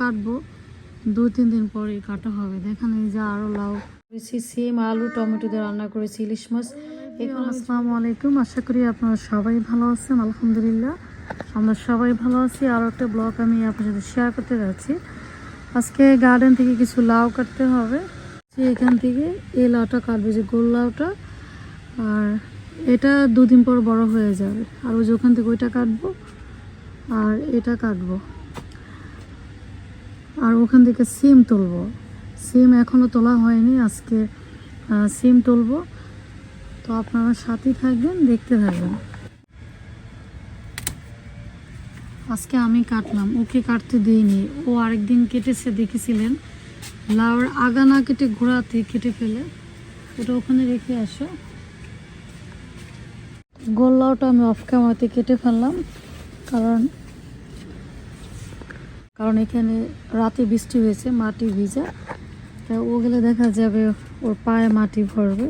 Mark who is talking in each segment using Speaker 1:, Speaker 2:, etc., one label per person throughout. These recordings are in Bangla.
Speaker 1: কাটবো। দু, তিন দিন পরে কাটা হবে। দেখেন এই যে আরও লাউ করেছি, সিম, আলু, টমেটো দিয়ে রান্না করেছি, ইলিশ মাছ। এখন আসসালামু আলাইকুম। আশা করি আপনারা সবাই ভালো আছেন, আলহামদুলিল্লাহ। আমরা সবাই ভালো আছি। আর একটা ব্লগ আমি আপনার সাথে শেয়ার করতে যাচ্ছি। আজকে গার্ডেন থেকে কিছু লাউ কাটতে হবে। এখান থেকে এই লাউটা কাটবে যে গোল লাউটা। আর এটা দুদিন পর বড় হয়ে যাবে। আর ওই যে ওখান থেকে ওইটা কাটবো, আর এটা কাটবো। আর ওখান থেকে সিম তুলবো। সিম এখনও তোলা হয়নি, আজকে সিম তুলবো। তো আপনারা সাথেই থাকবেন, দেখতে থাকবেন। আজকে আমি কাটলাম, ওকে কাটতে দিইনি। ও আরেকদিন কেটেছে, দেখেছিলেন? লাউর আগা না কেটে ঘোড়াতে কেটে ফেলে। ওটা ওখানে রেখে আসো। গোল লাউটা আমি অফ ক্যামেরাতে কেটে ফেললাম, কারণ কারণ এখানে রাতে বৃষ্টি হয়েছে, মাটি ভিজা। তা ও গেলে দেখা যাবে, ওর পায়ে মাটি ভরবে।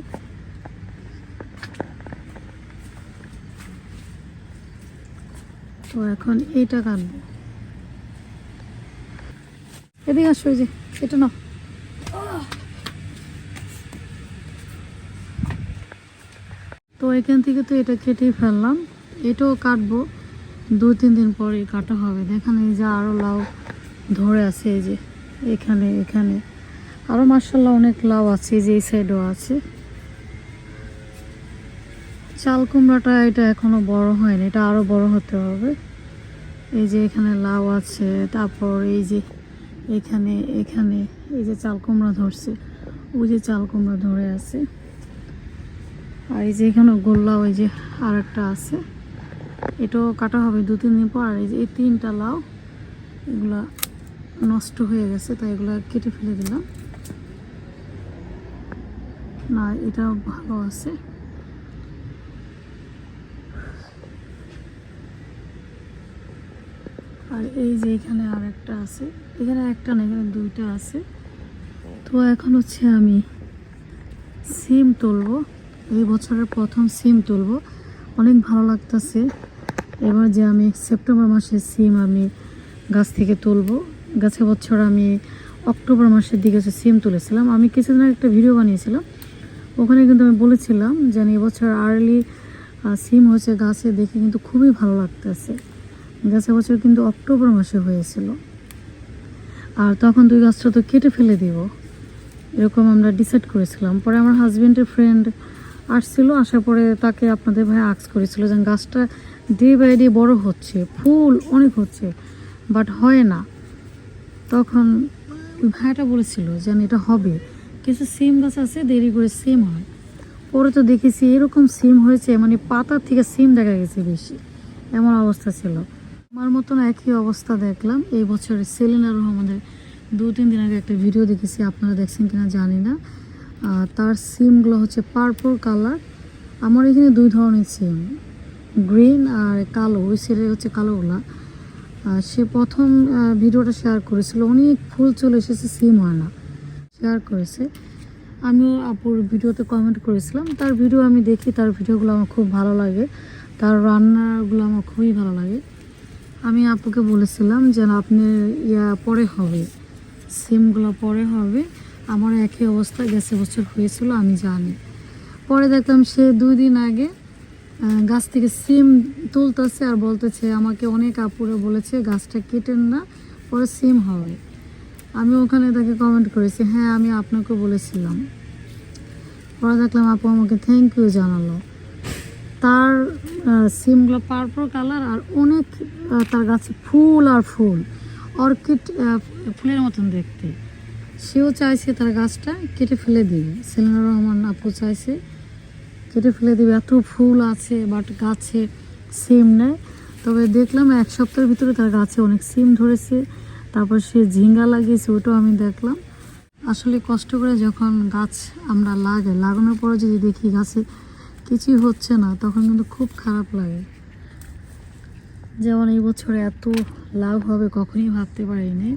Speaker 1: তো এখন এইটা কাটবো। এদিকে আসো যে, এটা না তো এখান থেকে তো এটা কেটেই ফেললাম। এটাও কাটবো। দু তিন দিন পরে কাটা হবে। দেখেন এই যে আরও লাউ ধরে আছে, এই যে এখানে এখানে। আরও মার্শাল্লাহ অনেক লাউ আছে, এই যে এই সাইডও আছে। চাল কুমড়াটা এটা এখনও বড় হয়নি, এটা আরও বড় হতে হবে। এই যে এখানে লাউ আছে, তারপর এই যে এখানে এখানে এই যে চাল কুমড়া ধরছে, ওই যে চাল কুমড়া ধরে আছে। আর এই যে এখানে গোল্লা ওই যে আর একটা আছে। এটাও কাটা হবে দু তিন দিন পর। আর এই যে এই তিনটা লাউ, এগুলা নষ্ট হয়ে গেছে, তাই এগুলা কেটে ফেলে দিলাম। না, এটাও ভালো আছে। আর এই যে এখানে আর একটা আছে, এখানে একটা না, এখানে দুইটা আছে। তো এখন হচ্ছে আমি সিম তুলবো, এই বছরের প্রথম সিম তুলবো। অনেক ভালো লাগতেছে। এবার যে আমি সেপ্টেম্বর মাসে সিম আমি গাছ থেকে তুলবো। গাছে বছর আমি অক্টোবর মাসের দিকে হচ্ছে সিম তুলেছিলাম, আমি কিছুদিন একটা ভিডিও বানিয়েছিলাম। ওখানে কিন্তু আমি বলেছিলাম যে এবছর আর্লি সিম হয়েছে গাছে দেখে কিন্তু খুবই ভালো লাগতেছে। গাছে বছর কিন্তু অক্টোবর মাসে হয়েছিল। আর তখন দুই গাছটা তো কেটে ফেলে দিব। এরকম আমরা ডিসাইড করেছিলাম। পরে আমার হাজব্যান্ডের ফ্রেন্ড আসছিল, আসার পরে তাকে আপনাদের ভাই আক্স করেছিল যে গাছটা ডে বাই ডে বড় হচ্ছে, ফুল অনেক হচ্ছে বাট হয় না। তখন ওই ভাইটা বলেছিল যে এটা হবে। কিছু সিম গাছ আছে, দেরি করে সিম হয়। পরে তো দেখেছি এরকম সিম হয়েছে মানে পাতার থেকে সিম দেখা গেছে বেশি। এমন অবস্থা ছিল। আমার মতন একই অবস্থা দেখলাম। এই বছরের সেলিনা রহমানের দু তিন দিন আগে একটা ভিডিও দেখেছি, আপনারা দেখছেন কিনা জানি না। তার সিমগুলো হচ্ছে পার্পল কালার আমার এখানে দুই ধরনের সিম। গ্রিন আর কালো, ওই সাইডে হচ্ছে কালোগুলা। সে প্রথম ভিডিওটা শেয়ার করেছিল। অনেক ফুল চলে এসেছে সিম হয় না। শেয়ার করেছে। আমিও আপুর ভিডিওতে কমেন্ট করেছিলাম, তার ভিডিও আমি দেখি, তার ভিডিওগুলো আমার খুব ভালো লাগে। তার রান্নাগুলো আমার খুবই ভালো লাগে। আমি আপুকে বলেছিলাম যে, আপনি ইয়া পরে হবে। সিমগুলো পরে হবে। আমার একই অবস্থা, গেছে বছর হয়েছিল, আমি জানি। পরে দেখলাম সে দুই দিন আগে গাছ থেকে সিম তুলতেছে আর বলতেছে, আমাকে অনেক আপুরে বলেছে গাছটা কেটেন না, পরে সিম হবে। আমি ওখানে তাকে কমেন্ট করেছি হ্যাঁ আমি আপনাকে বলেছিলাম। পরে দেখলাম আপু আমাকে থ্যাংক ইউ জানালো। তার সিমগুলো পার্পল কালার আর অনেক তার গাছে ফুল আর ফুল, অর্কিড ফুলের মতন দেখতে। সেও চাইছে তার গাছটা কেটে ফেলে দিবে সেলিনা রহমান আপু চাইছে কেটে ফেলে দিবে। এত ফুল আছে বাট গাছে সিম নেয় তবে দেখলাম এক সপ্তাহের ভিতরে তার গাছে অনেক সিম ধরেছে। তারপর সে ঝিঙ্গা লাগিয়েছে, ওটাও আমি দেখলাম। আসলে কষ্ট করে যখন গাছ আমরা লাগাই লাগানোর পরে যদি দেখি গাছে কিছুই হচ্ছে না, তখন কিন্তু খুব খারাপ লাগে। যেমন এই বছরে এত লাভ হবে, কখনই ভাবতে পারিনি।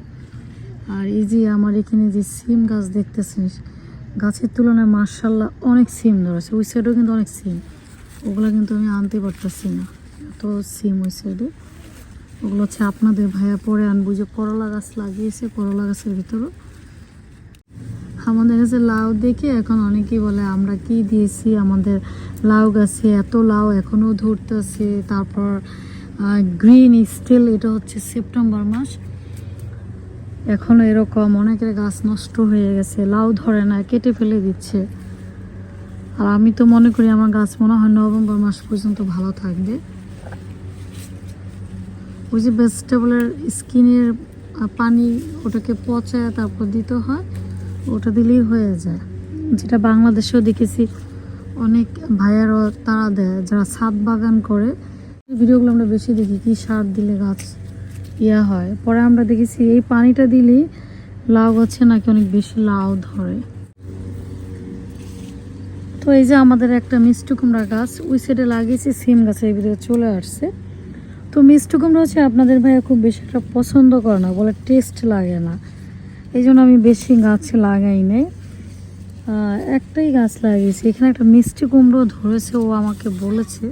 Speaker 1: আর এই যে আমার এখানে যে সিম গাছ দেখতেছেন গাছের তুলনায় মার্শাল্লাহ অনেক সিম ধরেছে। ওই সাইডেও কিন্তু অনেক সিম। ওগুলো কিন্তু আমি আনতে পারতেছি না। এত সিম ওই সাইডে ওগুলো হচ্ছে আপনাদের ভাইয়া পরে আনব। যে করলা গাছ লাগিয়েছে, করলা গাছের ভিতরে আমাদের কাছে লাউ দেখে এখন অনেকেই বলে, আমরা কি দিয়েছি? আমাদের লাউ গাছে এত লাউ এখনও ধরতেছে। তারপর গ্রিন স্টিল এটা হচ্ছে সেপ্টেম্বর মাস। এখনও এরকম অনেকের গাছ নষ্ট হয়ে গেছে, লাউ ধরে না, কেটে ফেলে দিচ্ছে। আর আমি তো মনে করি আমার গাছ মনে হয় নভেম্বর মাস পর্যন্ত ভালো থাকবে। ওই যে ভেজিটেবলের স্কিনের পানি ওটাকে পচায় তারপর দিতে হয়, ওটা দিলেই হয়ে যায়। যেটা বাংলাদেশেও দেখেছি, অনেক ভাইয়ারও তারা দেয়, যারা ছাদ বাগান করে। ভিডিওগুলো আমরা বেশি দেখি, কি সার দিলে গাছ ইয়া হয়। পরে আমরা দেখেছি এই পানিটা দিলেই লাউ গাছে নাকি অনেক বেশি লাউ ধরে। তো এই যে আমাদের একটা মিষ্টি কুমড়া গাছ, ওই সাইডে লাগিয়েছি, সিম গাছের ভিতরে চলে আসছে। তো মিষ্টি কুমড়া হচ্ছে আপনাদের ভাইয়া খুব বেশি একটা পছন্দ করে না, বলে টেস্ট লাগে না। এই জন্য আমি বেশি গাছ লাগাই নাই। একটাই গাছ লাগিয়েছি। এখানে একটা মিষ্টি কুমড়ো ধরেছে, ও আমাকে বলেছে।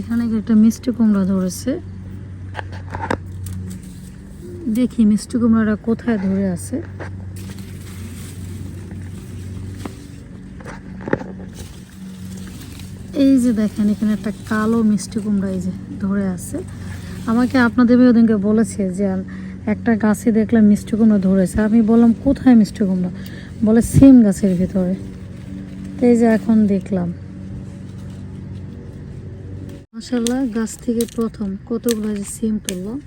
Speaker 1: এখানে একটা মিষ্টি কুমড়া ধরেছে। দেখি মিষ্টি কুমড়াটা কোথায় ধরে আছে। এই যে দেখেন, এখানে একটা কালো মিষ্টি কুমড়া এই যে ধরে আছে। আমাকে আপনাদের ওদিনকে বলেছে যে, একটা গাছে দেখলাম মিষ্টি কুমড়া ধরেছে। আমি বললাম, কোথায় মিষ্টি কুমড়া? বলে, সিম গাছের ভিতরে। এই যে এখন দেখলাম। মাসাল্লাহ গাছ থেকে প্রথম কতগুলো সিম তুললাম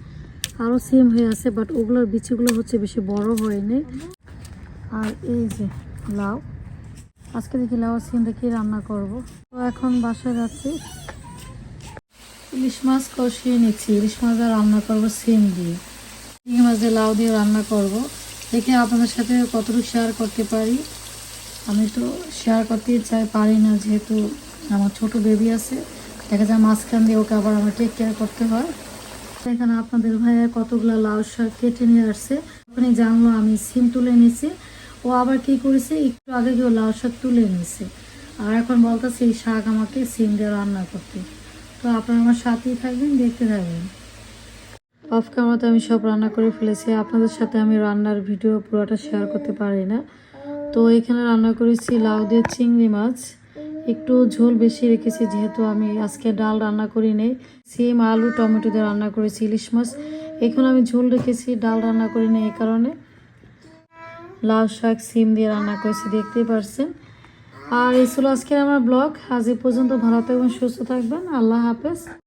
Speaker 1: আরও সিম হয়ে আছে বাট ওগুলোর বিচিগুলো হচ্ছে বেশি বড় হয়নি। আর এই যে লাউ, আজকে দেখি লাউ সিম দেখি রান্না করব। তো এখন বাসায় যাচ্ছি। ইলিশ মাছ কষিয়ে নিচ্ছি। ইলিশ মাছ রান্না করব সিম দিয়ে। চিংড়ি মাছ দিয়ে লাউ দিয়ে রান্না করব। দেখি আপনাদের সাথে কতটুকু শেয়ার করতে পারি। আমি তো শেয়ার করতে চাই, পারি না, যেহেতু আমার ছোট বেবি আছে। দেখা যায় মাঝখান দিয়ে ওকে আবার আমার টেক কেয়ার করতে হয়। এখানে আপনাদের ভাইয়া কতগুলো লাউ শাক কেটে নিয়ে আসছে। ওখানে জানলো, আমি সিম তুলে নিয়েছি ও আবার কি করেছে? একটু আগে গিয়ে লাউ শাক তুলে নিয়েছে আর এখন বলতেছে, এই শাক আমাকে সিম দিয়ে রান্না করতে। তো আপনারা আমার সাথেই থাকবেন, দেখতে থাকবেন। অফ ক্যামেরাতে আমি সব রান্না করে ফেলেছি। আপনাদের সাথে আমি রান্নার ভিডিও পুরোটা শেয়ার করতে পারি না। তো এখানে রান্না করেছি লাউ দিয়ে চিংড়ি মাছ। একটু ঝোল বেশি রেখেছি, যেহেতু আমি আজকে ডাল রান্না করি নেই। সিম, আলু, টমেটো দিয়ে রান্না করেছি, ইলিশ মাছ। এখন আমি ঝোল রেখেছি, ডাল রান্না করি নেই এই কারণে। লাউ শাক, সিম দিয়ে রান্না করেছি, দেখতেই পারছেন। আর এই ছিল আজকের আমার ব্লগ। আজ এ পর্যন্ত ভালো থাকবেন, সুস্থ থাকবেন। আল্লাহ হাফেজ।